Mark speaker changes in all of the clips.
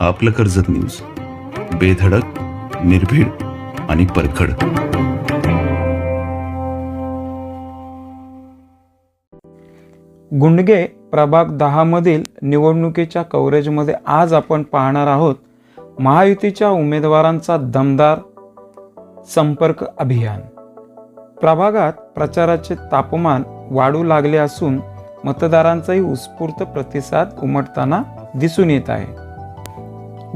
Speaker 1: आपलं कर्जत न्यूज. बेधडक निर्भीड आणि परखड.
Speaker 2: गुंडगे प्रभाग दहामधील निवडणुकीच्या कव्हरेजमध्ये आज आपण पाहणार आहोत महायुतीच्या उमेदवारांचा दमदार संपर्क अभियान. प्रभागात प्रचाराचे तापमान वाढू लागले असून मतदारांचाही उत्स्फूर्त प्रतिसाद उमटताना दिसून येत आहे.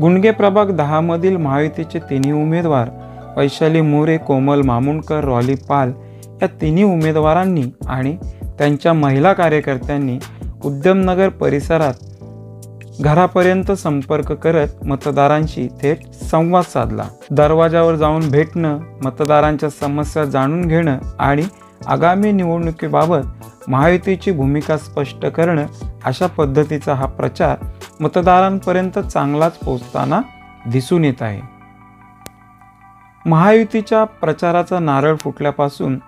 Speaker 2: गुंडगे प्रभाग दहामधील महायुतीचे तिन्ही उमेदवार वैशाली मोरे कोमल मामुणकर रॉली पाल या तिन्ही उमेदवारांनी आणि त्यांच्या महिला कार्यकर्त्यांनी उद्यमनगर परिसरात घरापर्यंत संपर्क करत मतदारांशी थेट संवाद साधला. दरवाजावर जाऊन भेटणं मतदारांच्या समस्या जाणून घेणं आणि आगामी निवडणुकीबाबत महायुतीची भूमिका स्पष्ट करणं अशा पद्धतीचा हा प्रचार मतदारांपर्यंत चांगलाच पोचताना दिसून येत आहे. महायुतीच्या प्रचाराचा नारळ फुटल्यापासून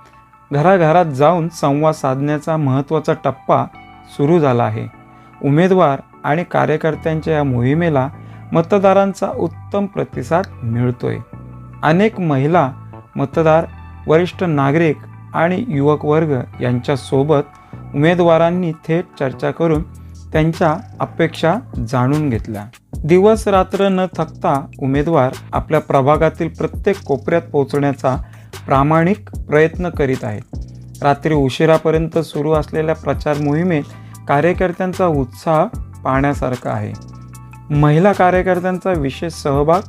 Speaker 2: घराघरात जाऊन संवाद साधण्याचा महत्त्वाचा टप्पा सुरू झाला आहे. उमेदवार आणि कार्यकर्त्यांच्या या मोहिमेला मतदारांचा उत्तम प्रतिसाद मिळतोय. अनेक महिला मतदार वरिष्ठ नागरिक आणि युवक वर्ग यांच्यासोबत उमेदवारांनी थेट चर्चा करून त्यांच्या अपेक्षा जाणून घेतल्या. दिवस रात्र न थकता उमेदवार आपल्या प्रभागातील प्रत्येक कोपऱ्यात पोहोचण्याचा प्रामाणिक प्रयत्न करीत आहेत. रात्री उशिरापर्यंत सुरू असलेल्या प्रचार मोहिमेत कार्यकर्त्यांचा उत्साह पाहण्यासारखा आहे. महिला कार्यकर्त्यांचा विशेष सहभाग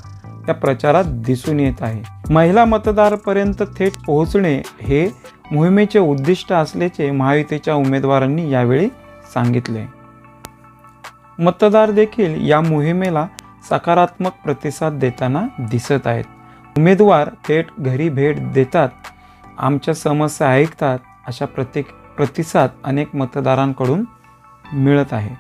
Speaker 2: या प्रचारात दिसून येत आहे. महिला मतदारपर्यंत थेट पोहोचणे हे मोहिमेचे उद्दिष्ट असल्याचे महायुतीच्या उमेदवारांनी यावेळी सांगितले. मतदार देखील या मोहिमेला सकारात्मक प्रतिसाद देताना दिसत आहेत. उमेदवार थेट घरी भेट देतात. आमच्या समस्या ऐकतात अशा प्रत्येक प्रतिसाद अनेक मतदारांकडून मिळत आहे.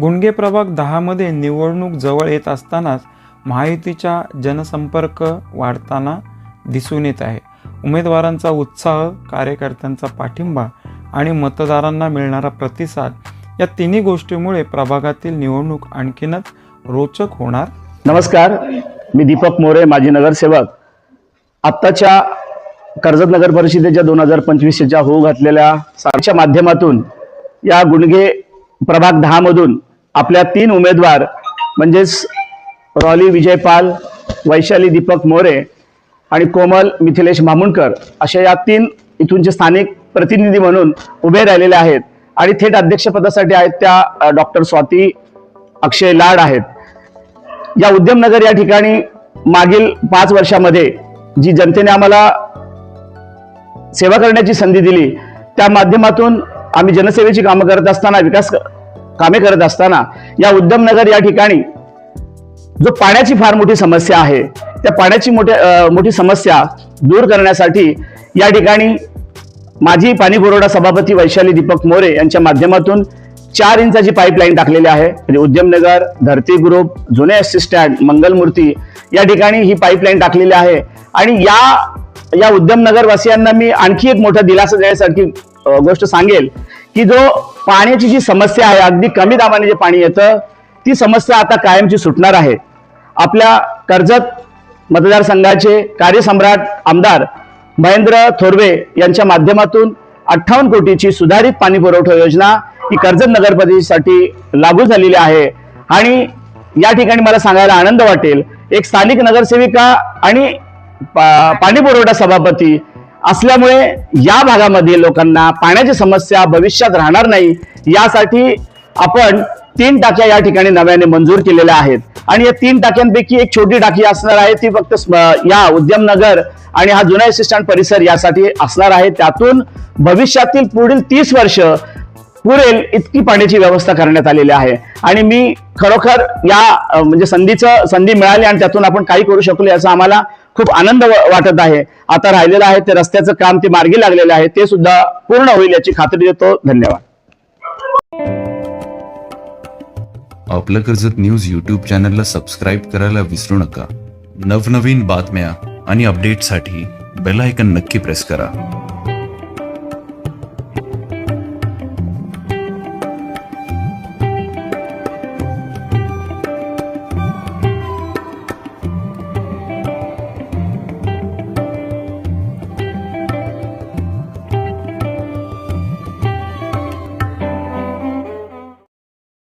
Speaker 2: गुंडगे प्रभाग दहामध्ये निवडणूक जवळ येत असतानाच माहितीचा जनसंपर्क वाढताना दिसून येत आहे. उमेदवारांचा उत्साह कार्यकर्त्यांचा पाठिंबा आणि मतदारांना मिळणारा प्रतिसाद या तिन्ही गोष्टीमुळे प्रभागातील निवडणूक आणखीनच रोचक होणार.
Speaker 3: नमस्कार मी दीपक मोरे माजी नगरसेवक. आत्ताच्या कर्जत नगर परिषदेच्या दोन हजार पंचवीसच्या होऊ घातलेल्या सारच्या माध्यमातून या गुणगे प्रभाग दहामधून आपल्या तीन उमेदवार म्हणजेच रॉली विजय पाल वैशाली दीपक मोरे आणि कोमल मिथिलेश मामुणकर अशा या तीन इथूनचे स्थानिक प्रतिनिधी म्हणून उभे राहिलेले आहेत. आणि थेट अध्यक्षपदासाठी आहेत त्या डॉक्टर स्वाती अक्षय लाड आहेत. या उद्यमनगर या ठिकाणी मागील पाच वर्षामध्ये जी जनतेने आम्हाला सेवा करण्याची संधी दिली त्या माध्यमातून आम्ही जनसेवेची कामं करत असताना विकास कामे करत असताना या उद्यमनगर या ठिकाणी जो पाण्याची फार मोठी समस्या आहे त्या पाण्याची मोठ्या मोठी समस्या दूर करण्यासाठी या ठिकाणी माझी पाणी पुरवठा सभापती वैशाली दीपक मोरे यांच्या माध्यमातून चार इंचाची पाईपलाईन टाकलेली आहे. म्हणजे उद्यमनगर धरती ग्रुप जुने एस स्टँड मंगलमूर्ती या ठिकाणी ही पाईपलाईन टाकलेली आहे. आणि या या उद्यमनगरवासियांना मी आणखी एक मोठा दिलासा देण्यासारखी गोष्ट सांगेल की जो पाण्याची जी समस्या आहे अगदी कमी दाबाने जे पाणी येतं ती समस्या आता कायमची सुटणार आहे. आपल्या कर्जत मतदारसंघाचे कार्यसम्राट आमदार महेंद्र थोरवे यांच्या माध्यमातून अठ्ठावन्न कोटीची सुधारित पाणी पुरवठा योजना ही कर्जत नगर परिषदेसाठी लागू झालेली आहे. आणि या ठिकाणी मला सांगायला आनंद वाटेल एक स्थानिक नगरसेविका आणि पाणी पुरवठा सभापती असल्यामुळे या भागामध्ये लोकांना पाण्याची समस्या भविष्यात राहणार नाही. यासाठी आपण तीन टाक्या या ठिकाणी नव्याने मंजूर केलेल्या आहेत. आणि या तीन टाक्यांपैकी एक छोटी टाकी असणार आहे. ती फक्त या उद्यमनगर आणि हा जुना असिस्टंट परिसर यासाठी असणार आहे. त्यातून भविष्यातील पुढील तीस वर्ष पुरेल इतकी पाण्याची व्यवस्था करण्यात आलेली आहे. आणि मी खरोखर या म्हणजे संधीचं संधी मिळाली आणि त्यातून आपण काही करू शकलो याचा आम्हाला खूप आनंद वाटत आहे. आता राहिलेलं आहे ते रस्त्याचं काम ते मार्गी लागलेलं आहे. ते सुद्धा पूर्ण होईल याची खात्री देतो. धन्यवाद.
Speaker 1: आपलं कर्जत न्यूज यूट्यूब चॅनलला सबस्क्राईब करायला विसरू नका. नवनवीन बातम्या आणि अपडेटसाठी बेल आयकन नक्की प्रेस करा.